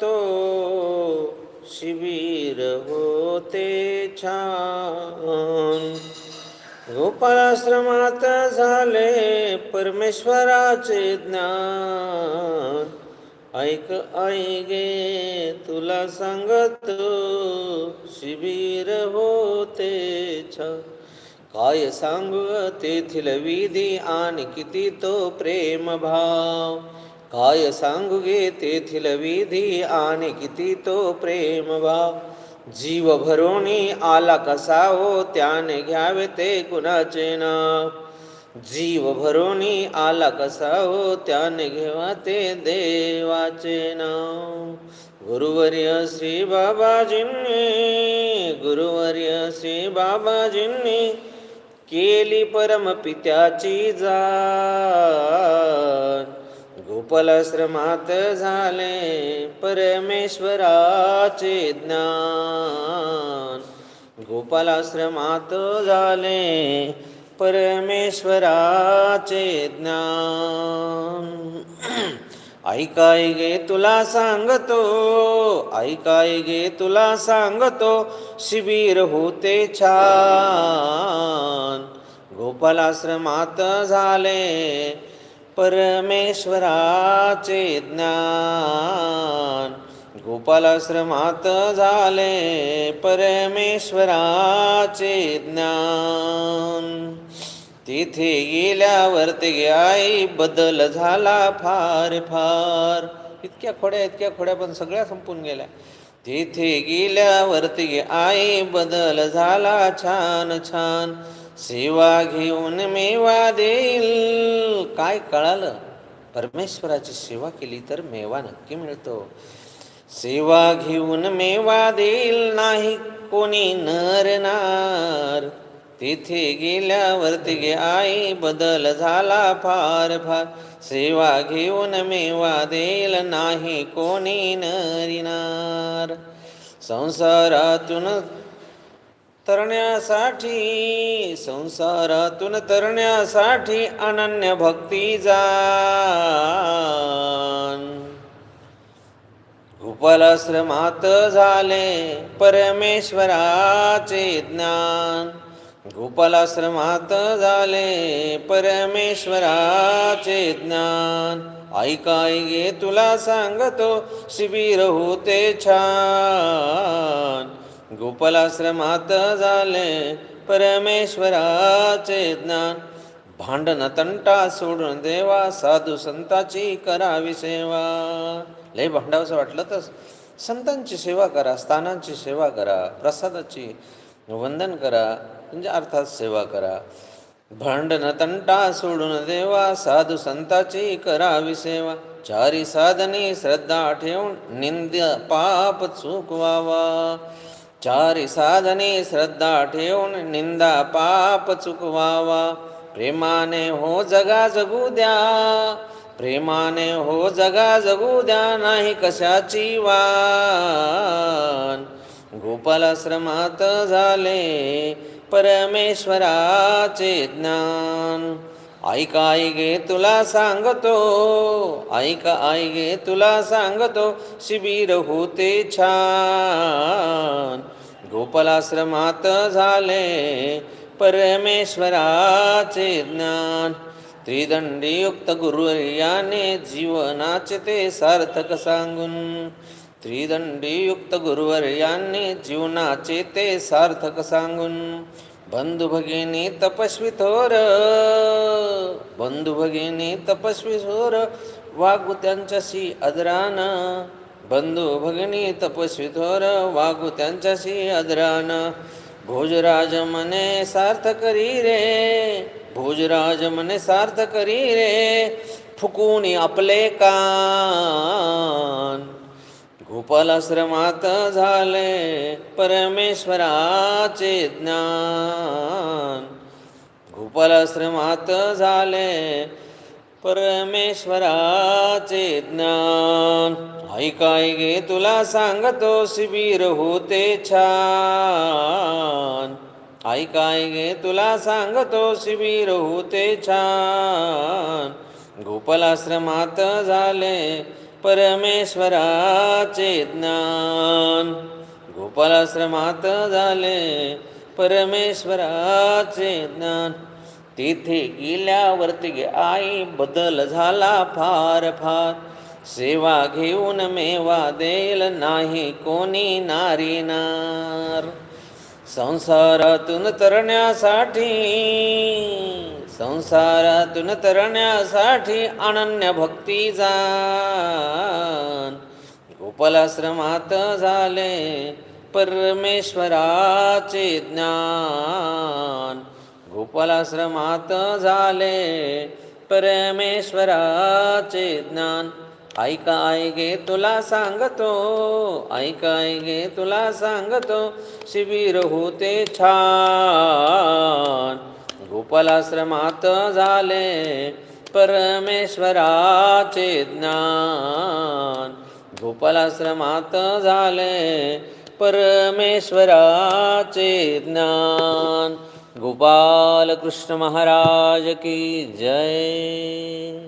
तो शिबिर होते छान. गोपालाश्रमात झाले परमेश्वराचे ज्ञान. ऐक आई गे तुला सांगतो शिबिर होते छान. काय सांगू तेथील विधी आणि किती तो प्रेम भाव काय सांगू गे तेथील विधी आणि किती तो प्रेम भाव जीव भरोणी आला कसा हो? त्याने घ्यावे ते कुणाचे नाव जीव भरोणी आला कसा हो? त्याने घेवा ते देवाचे नाव गुरुवर्य श्री बाबाजींनी गुरुवर्य श्री बाबाजींनी केली परम पित्याची जा उपलश्रमात झाले परमेश्वराचे ज्ञान. गोपालाश्रमात झाले परमेश्वराचे ज्ञान. ऐकाय गे तुला सांगतो ऐकाय गे तुला सांगतो शिबिर होते छान. गोपालाश्रमात झाले परमेश्वराचे ज्ञान. गोपालाश्रमात झाले परमेश्वराचे ज्ञान. तिथे गेल्यावर ते आई बदल झाला फार फार. इतक्या खोड्या इतक्या खोड्या पण सगळ्या संपून गेल्या. तिथे गेल्यावर ते आई बदल झाला छान छान. सेवा घेऊन मेवा देईल काय कळालं? परमेश्वराची सेवा केली तर मेवा नक्की मिळतो. सेवा घेऊन मेवा देईल नाही कोणी नर नार तिथे गेल्यावर तिघे आई बदल झाला फार फार. सेवा घेऊन मेवा देईल नाही कोणी नरिनार संसारातून तरण्यासाठी संसारातून तरण्यासाठी अनन्य भक्ती जाण. गोपालाश्रमात झाले परमेश्वराचे ज्ञान. गोपालाश्रमात झाले परमेश्वराचे ज्ञान. ऐकाय गे तुला सांगतो शिबिर होते छान. गोपालाश्रमात झाले परमेश्वराचे ज्ञान. भांडण तंटा सोडून देवा साधू संताची करावी सेवा. लय भांडावंसं वाटलं तर संतांची सेवा करा स्थानांची सेवा करा प्रसादाची वंदन करा म्हणजे अर्थात सेवा करा. भांडण तंटा सोडून देवा साधू संताची करावी सेवा. चारी साधने श्रद्धा ठेवून निंद पाप चुकवावा. चारी साधने श्रद्धा ठेवून निंदा पाप चुकवावा. प्रेमाने हो जगा जगू द्या. प्रेमाने हो जगा जगू द्या नाही कशाची वान. गोपालाश्रमात झाले परमेश्वराचे ज्ञान. ऐका आई गे तुला सांगतो. ऐका आई गे तुला सांगतो. शिबिर होते छान. गोपालाश्रमात झाले परमेश्वराचे ज्ञान. त्रिदंडीयुक्त गुरुवर्याने जीवनाचे ते सार्थक सांगून. त्रिदंडीयुक्त गुरुवर्याने जीवनाचे ते सार्थक सांगून. बंधू भगिनी तपस्वी थोर बंधू भगिनी तपस्वी थोर वागू त्यांच्याशी अदरान. बंधू भगिनी तपस्वी थोर वागू त्यांच्याशी अदरान. भोजराज मने सार्थ करी रे भोजराज मने सार्थ करी रे फुकून आपले कान. गोपालाश्रमात झाले परमेश्वराचे ज्ञान. गोपालाश्रमात झाले परमेश्वराचे ज्ञान. ऐकाय गे तुला सांगतो शिबिर होते छान. ऐकाय गे तुला सांगतो शिबिर होते छान. गोपालाश्रमात झाले परमेश्वराचे ज्ञान. गोपालाश्रमात झाले परमेश्वराचे ज्ञान. तिथे गेल्यावरती आई बदल झाला फार फार. सेवा घेऊन मेवा देईल नाही कोणी नारी नार. संसारातून तरण्यासाठी संसारातून तरण्यासाठी अनन्य भक्तीचा गोपालाश्रमात झाले परमेश्वराचे ज्ञान. गोपालाश्रमात झाले परमेश्वराचे ज्ञान. ऐका आई गे तुला सांगतो ऐका गे तुला सांगतो शिबिर होते छान. गोपालाश्रमात झाले परमेश्वराचे ज्ञान. गोपालाश्रमात झाले परमेश्वराचे ज्ञान. गोपाल कृष्ण महाराज की जय.